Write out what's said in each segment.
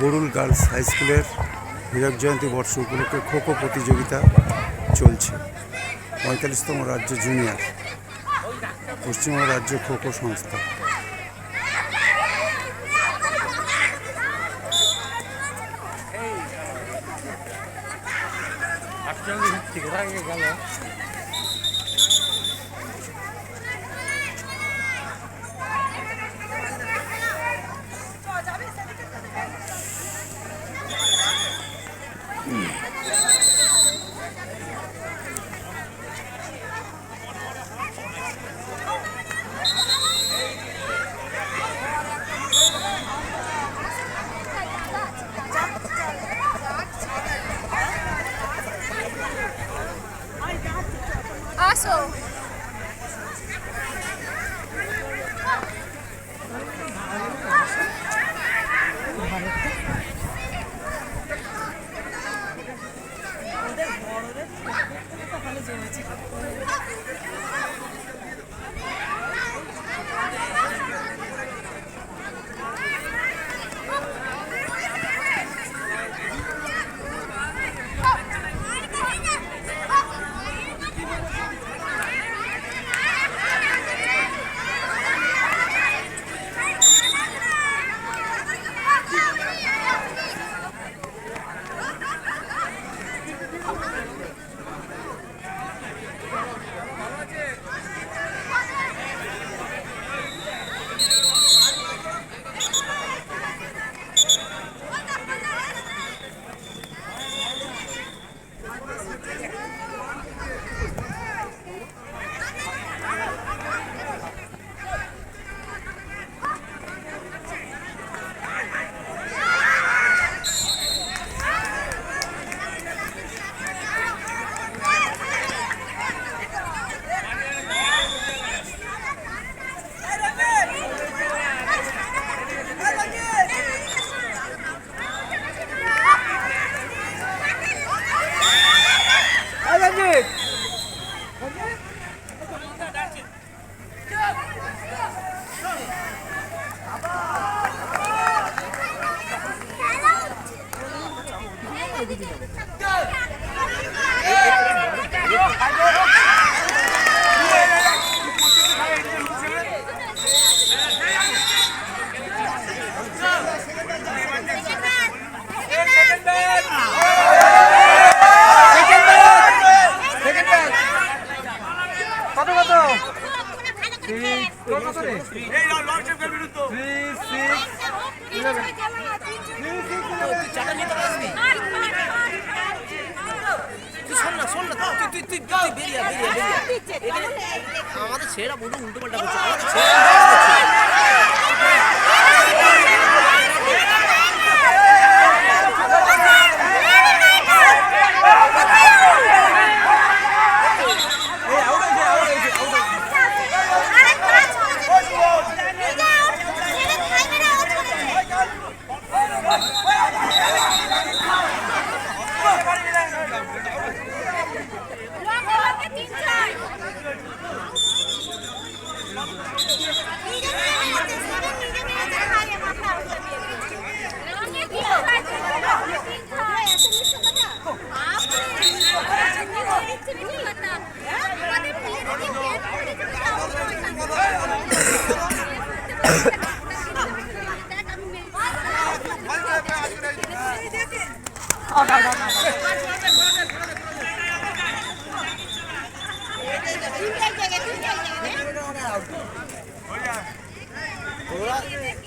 Barul girls high স্কুলের হীরক জয়ন্তী বর্ষ উপলক্ষে খো খো প্রতিযোগিতা চলছে। পঁয়তাল্লিশতম রাজ্য জুনিয়র, পশ্চিমবঙ্গ রাজ্য খো খো সংস্থা।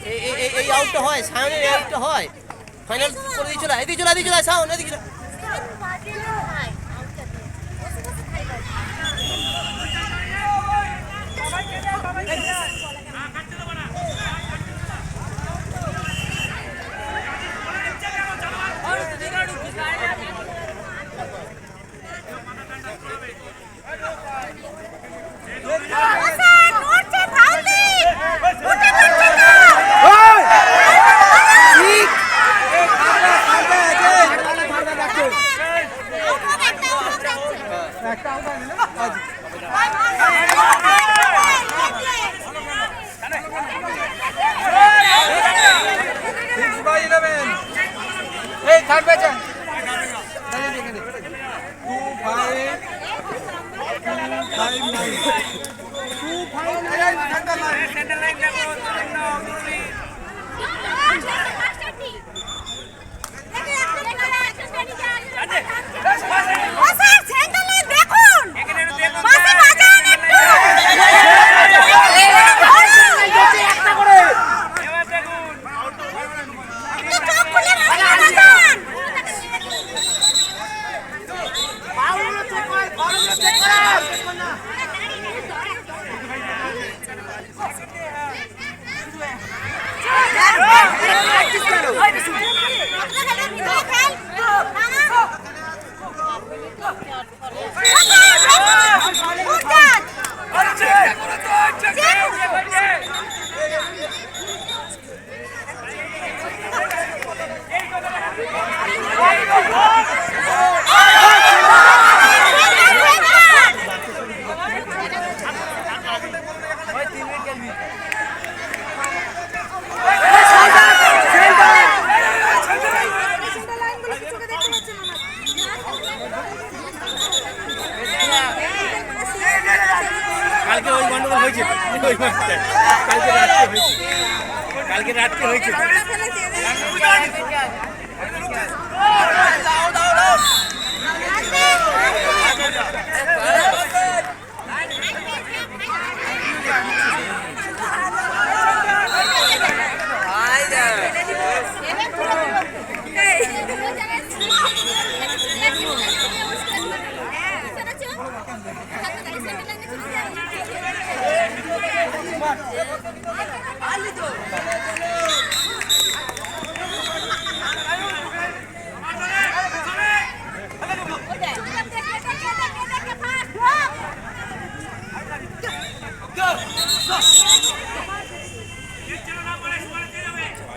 এই- আউটটা হয়, সায়নের আউটটা হয়। ফাইনাল করে দিয়ে চলে এদিকে চলে এদিকে চলে, সায়ন, এদিকে চলে।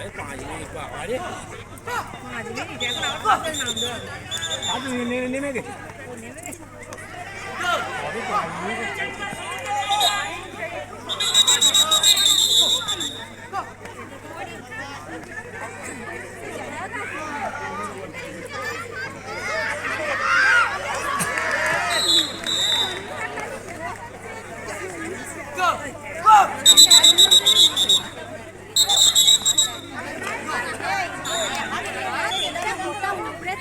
哎，八斤一挂，八斤。八斤一天，那我真弄不了。八斤你你没给？我没给。我的八斤。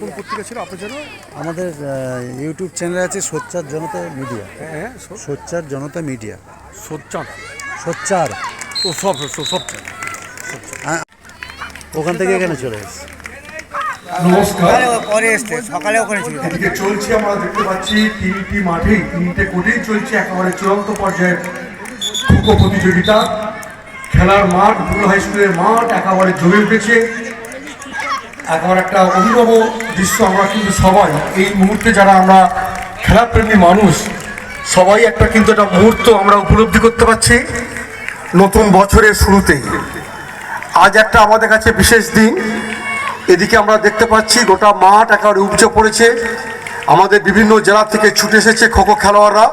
কোন পত্রিকা ছিল? আপনার জন্য? আমাদের ইউটিউব চ্যানেল আছে সোচ্চার জনতা মিডিয়া। হ্যাঁ সোচ্চার জনতা মিডিয়া। সোচ্চার। সোচ্চার। ও সব সব ওখান থেকে এখানে চলে এসেছি। নমস্কার। পরে এসছে সকালে ওখানে ছিল। এদিকে চলছে আমরা দেখতে পাচ্ছি তিনটি মাঠেই তিনটে কোর্টেই চলছে একেবারে চূড়ান্ত খোখো প্রতিযোগিতা। খেলার মাঠ বুল হাই স্কুলের মাঠ একেবারে জমে উঠেছে। একেবারে একটা অভিনব দৃশ্য আমরা কিন্তু সবাই, এই মুহূর্তে যারা আমরা খেলাপ্রেমী মানুষ, সবাই একটা কিন্তু একটা মুহূর্ত আমরা উপলব্ধি করতে পারছি নতুন বছরের শুরুতেই আজ একটা আমাদের কাছে বিশেষ দিন। এদিকে আমরা দেখতে পাচ্ছি গোটা মাঠ একেবারে উপচে পড়েছে। আমাদের বিভিন্ন জেলা থেকে ছুটে এসেছে খোখো খেলোয়াড়রা।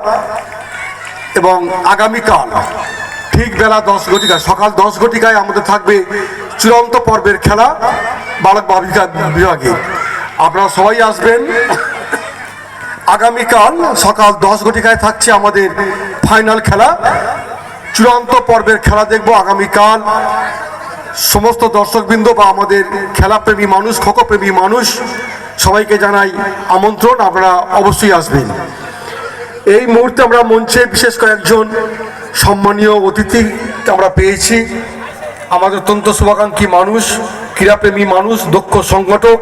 এবং আগামীকাল ঠিক বেলা দশ ঘটিকায়, সকাল দশ ঘটিকায় আমাদের থাকবে চূড়ান্ত পর্বের খেলা বালক বালিকা বিভাগে। আপনারা সবাই আসবেন। আগামীকাল সকাল দশ ঘটিকায় থাকছে আমাদের ফাইনাল খেলা। চূড়ান্ত পর্বের খেলা দেখব। আগামীকাল সমস্ত দর্শকবৃন্দ বা আমাদের খেলাপ্রেমী মানুষ খোখোপ্রেমী মানুষ, সবাইকে জানাই আমন্ত্রণ। আপনারা অবশ্যই আসবেন। এই মুহূর্তে আমরা মঞ্চে বিশেষ কয়েকজন সম্মানীয় অতিথি আমরা পেয়েছি। আমাদের অত্যন্ত শুভাকাঙ্ক্ষী মানুষ, ক্রীড়াপ্রেমী মানুষ, দক্ষ সংগঠক।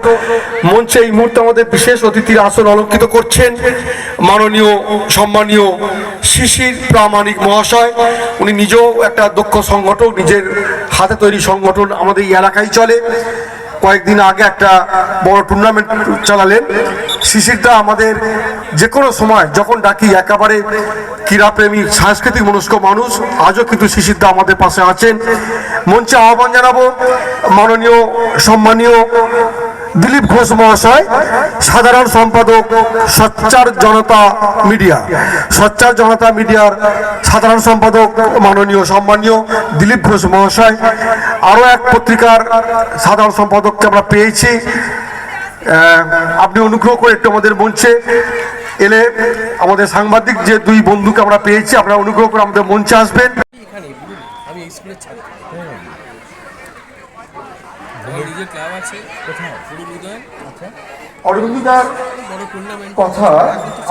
মঞ্চে এই মুহূর্তে আমাদের বিশেষ অতিথির আসন অলঙ্কৃত করছেন মাননীয়, সম্মানীয় শিশির প্রামাণিক মহাশয়। উনি নিজেও একটা দক্ষ সংগঠক, নিজের হাতে তৈরি সংগঠন আমাদের এই এলাকায় চলে। কয়েকদিন আগে একটা বড় টুর্নামেন্ট চালালেন। শিশিরদা আমাদের যে কোনো সময় যখন ডাকি, একেবারে ক্রীড়াপ্রেমী, সাংস্কৃতিক মনস্ক মানুষ, আজও কিন্তু শিশিরদা আমাদের পাশে আছেন। মঞ্চে আহ্বান জানাব মাননীয়, সম্মানীয় দিলীপ ঘোষ মহাশয়, সাধারণ সম্পাদক সচ্চার জনতা মিডিয়া। সচ্চার জনতা মিডিয়ার সাধারণ সম্পাদক, মাননীয়, সম্মানীয় দিলীপ ঘোষ মহাশয়। আরও এক পত্রিকার সাধারণ সম্পাদককে আমরা পেয়েছি। আপনি অনুগ্রহ করে একটু আমাদের মঞ্চে এলে আমাদের সাংবাদিক যে দুই বন্ধুকে আমরা পেয়েছি আপনারা অনুগ্রহ করে আমাদের মঞ্চে আসবেন। অরবিন্দার কথা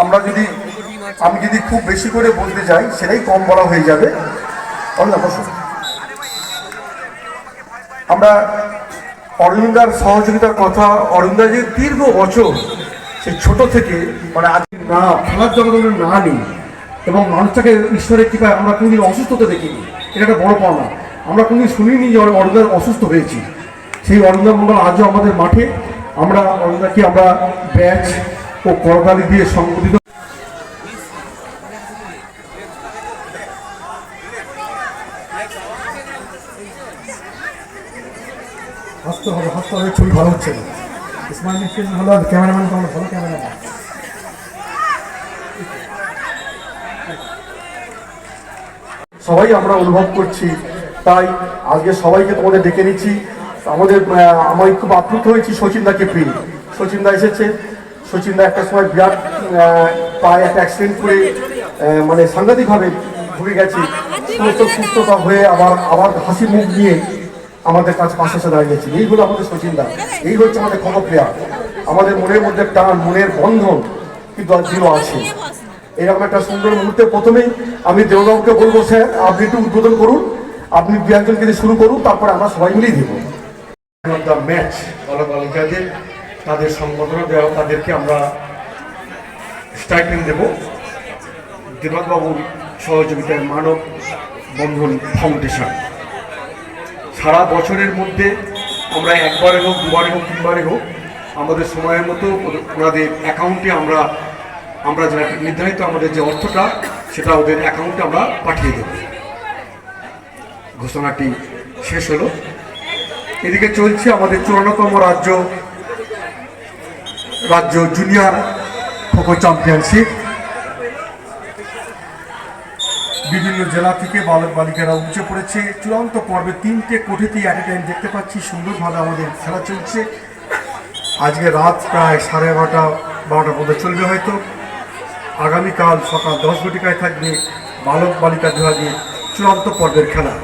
আমরা যদি আমি যদি খুব বেশি করে বলতে যাই সেটাই কম বলা হয়ে যাবে। আমরা অরবিন্দার সহযোগিতার কথা অরবিন্দা যে দীর্ঘ বছর সে ছোট থেকে মানে আজ না, খেলার জগতে না নেই, এবং মানুষটাকে ঈশ্বরের কৃপায় আমরা কোনোদিন অসুস্থতা দেখিনি। এটা একটা বড় পাওনা। আমরা কোনোদিন শুনিনি যে অরবিন্দার অসুস্থ হয়েছি। সেই অরবিন্দা মন্ডল আজও আমাদের মাঠে। আমরা অরবিন্দাকে আমরা ব্যাচ ও করতালি দিয়ে সংগঠিত হবে ছবি ভালো হচ্ছে না। ইসমাইল ফিল্ম হলো ক্যামেরাম্যান তো ভালো ক্যামেরাম্যান সবাই আমরা অনুভব করছি তাই আজকে সবাইকে তোমাদের ডেকে নিচ্ছি। আমাদের আমি খুব আপ্লুত হয়েছি সচিন দাকে পেয়ে। সচিন দা এসেছে। সচিন দা একটা সময় বিরাট পায়ে একটা অ্যাক্সিডেন্ট করে মানে সাংঘাতিকভাবে ভুগে গেছে। সুস্থ সুস্থতা হয়ে আবার আবার হাসি মুখ নিয়ে আমাদের কাছে পাশে এসে দাঁড়িয়েছে এই হলো আমাদের সচিনদা এই হচ্ছে আমাদের খবর আমাদের মনের মধ্যে টান, মনের বন্ধন কিন্তু দিনও আছে। এরকম একটা সুন্দর মুহূর্তে প্রথমেই আমি দেববাবুকে বলব, স্যার, আপনি একটু উদ্বোধন করুন। আপনি দু একজনকে শুরু করুন, তারপরে আমরা সবাই মিলেই দেবো। দ্য ম্যাচ তাদের সংবর্ধনা দেওয়া, তাদেরকে আমরা স্টাইপেন দেব। দেবাকবাবুর সহযোগিতায় মানব বন্ধন ফাউন্ডেশন সারা বছরের মধ্যে আমরা একবারে হোক, দুবারে হোক, তিনবারে হোক, আমাদের সময়ের মতো ওনাদের অ্যাকাউন্টে আমরা আমরা যারা নির্ধারিত আমাদের যে অর্থটা, সেটা ওদের অ্যাকাউন্টে আমরা পাঠিয়ে দেব। ঘোষণাটি শেষ হলো। এদিকে চলছে আমাদের চুরান্নতম রাজ্য রাজ্য জুনিয়র খোখো চ্যাম্পিয়নশিপ বিভিন্ন জেলা থেকে বালক বালিকারা উঠে পড়েছে। চূড়ান্ত পর্বে তিনটে কোঠিতে অ্যাট এ টাইম দেখতে পাচ্ছি। সুন্দরভাবে আমাদের খেলা চলছে। আজকে রাত প্রায় সাড়ে এগারোটা বারোটা পর্যন্ত চলবে হয়তো। আগামীকাল সকাল দশ ঘটিকায় থাকবে বালক বালিকা বিভাগে চূড়ান্ত পর্বের খেলা।